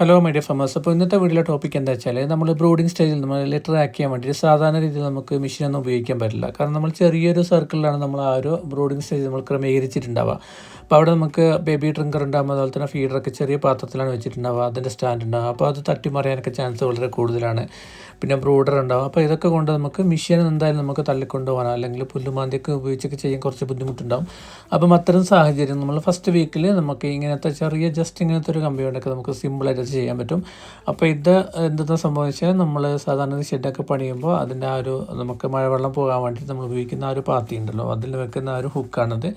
Hello my dear famous അപ്പോൾ ഇന്നത്തെ വീഡിയോയിലെ ടോപ്പിക് എന്താ വെച്ചാൽ നമ്മൾ ബ്രൂഡിംഗ് സ്റ്റേജിൽ നമ്മൾ ലിറ്റർ ചെയ്യാൻ വേണ്ടി സാധാരണ രീതിയിൽ നമുക്ക് മെഷീനൊന്നും ഉപയോഗിക്കാൻ പറ്റില്ല. കാരണം നമ്മൾ ചെറിയൊരു സർക്കിളിലാണ് നമ്മൾ ആ ഒരു ബ്രൂഡിംഗ് സ്റ്റേജ് നമ്മൾ ക്രമീകരിച്ചിട്ടുണ്ടാവുക. അപ്പോൾ അവിടെ നമുക്ക് ബേബി ഡ്രിങ്കർ ഉണ്ടാകുമ്പോൾ അതുപോലെ തന്നെ ഫീഡറൊക്കെ ചെറിയ പാത്രത്തിലാണ് വെച്ചിട്ടുണ്ടാവുക. അതിന്റെ സ്റ്റാൻഡ് ഉണ്ടാവുക. അപ്പോൾ അത് തട്ടി മറിയാനൊക്കെ ചാൻസ് വളരെ കൂടുതലാണ്. പിന്നെ ബ്രൂഡർ ഉണ്ടാവും അപ്പോൾ ഇതൊക്കെ കൊണ്ട് നമുക്ക് മെഷീൻ എന്തായാലും നമുക്ക് തള്ളിക്കൊണ്ട് പോകാൻ അല്ലെങ്കിൽ പുല്ലുമാന്തിയൊക്കെ ഉപയോഗിച്ചൊക്കെ ചെയ്യാൻ കുറച്ച് ബുദ്ധിമുട്ടുണ്ടാവും. അപ്പം അത്തരം സാഹചര്യം നമ്മൾ ഫസ്റ്റ് വീക്കിൽ നമുക്ക് ഇങ്ങനത്തെ ചെറിയ ജസ്റ്റ് ഇങ്ങനത്തെ ഒരു കമ്പി കൊണ്ടൊക്കെ നമുക്ക് സിമ്പിളായിട്ട് ചെയ്യാൻ പറ്റും. അപ്പോൾ ഇത് എന്തെന്ന് സംഭവിച്ചാൽ നമ്മൾ സാധാരണ ഷെഡൊക്കെ പണിയുമ്പോൾ അതിന്റെ ആ ഒരു നമുക്ക് മഴവെള്ളം പോകാൻ വേണ്ടിയിട്ട് നമ്മൾ ഉപയോഗിക്കുന്ന ആ ഒരു പാത്തി ഉണ്ടല്ലോ. അതിൽ വെക്കുന്ന ആ ഒരു ഹുക്കാണത്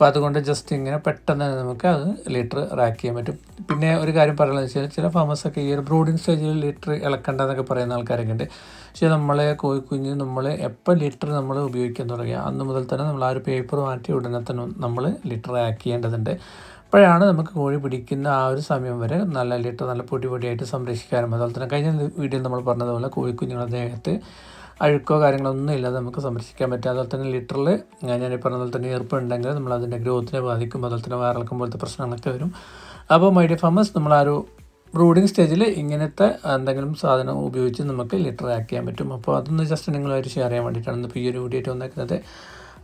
അപ്പോൾ അതുകൊണ്ട് ജസ്റ്റ് ഇങ്ങനെ പെട്ടെന്ന് തന്നെ നമുക്ക് അത് ലിറ്റർ റാക്ക് ചെയ്യാൻ പറ്റും. പിന്നെ ഒരു കാര്യം പറയുന്നത് വെച്ചാൽ ചില ഫാമേഴ്സൊക്കെ ഈ ഒരു ബ്രൂഡിങ് സ്റ്റേജിൽ ലിറ്റർ ഇളക്കണ്ടെന്നൊക്കെ പറയുന്ന ആൾക്കാരൊക്കെ ഉണ്ട്. പക്ഷേ നമ്മളെ കോഴിക്കുഞ്ഞ് നമ്മൾ എപ്പോൾ ലിറ്റർ നമ്മൾ ഉപയോഗിക്കാൻ തുടങ്ങിയ അന്ന് മുതൽ തന്നെ നമ്മൾ ആ ഒരു പേപ്പർ മാറ്റി ഉടനെ തന്നെ നമ്മൾ ലിറ്റർ റാക്ക് ചെയ്യേണ്ടതുണ്ട്. അപ്പോഴാണ് നമുക്ക് കോഴി പിടിക്കുന്ന ആ ഒരു സമയം വരെ നല്ല ലിറ്റർ നല്ല പൊടി പൊടിയായിട്ട് സംരക്ഷിക്കാനും. അതുപോലെ തന്നെ കഴിഞ്ഞ വീഡിയോയിൽ നമ്മൾ പറഞ്ഞതുപോലെ കോഴിക്കുഞ്ഞുങ്ങളുടെ ദേഹത്ത് അഴുക്കോ കാര്യങ്ങളൊന്നും ഇല്ലാതെ നമുക്ക് സംരക്ഷിക്കാൻ പറ്റും. അതുപോലെ തന്നെ ലിറ്ററിൽ ഞാൻ ഈ പറഞ്ഞ പോലെ തന്നെ ഈർപ്പുണ്ടെങ്കിൽ നമ്മൾ അതിന്റെ ഗ്രോത്തിനെ ബാധിക്കും. അതുപോലെ തന്നെ വയറിളക്കം പോലത്തെ പ്രശ്നങ്ങളൊക്കെ വരും. അപ്പോൾ മൈഡിയ ഫാമസ് നമ്മൾ ആ ഒരു ബ്രൂഡിങ് സ്റ്റേജിൽ ഇങ്ങനത്തെ എന്തെങ്കിലും സാധനം ഉപയോഗിച്ച് നമുക്ക് ലിറ്റർ ആക്ക് ചെയ്യാൻ പറ്റും. അപ്പോൾ അതൊന്ന് ജസ്റ്റ് നിങ്ങളുമായിട്ട് ഷെയർ ചെയ്യാൻ വേണ്ടിയിട്ടാണ് ഇപ്പോൾ ഈ ഒരു വീഡിയോ വന്നേക്കുന്നത്.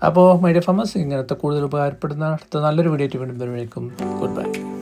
അപ്പോൾ മൈഡിയ ഫാമസ് ഇങ്ങനത്തെ കൂടുതൽ ഉപകാരപ്പെടുന്ന അടുത്ത നല്ലൊരു വീഡിയോ വീണ്ടും വരുമ്പോഴേക്കും ഗുഡ് ബൈ.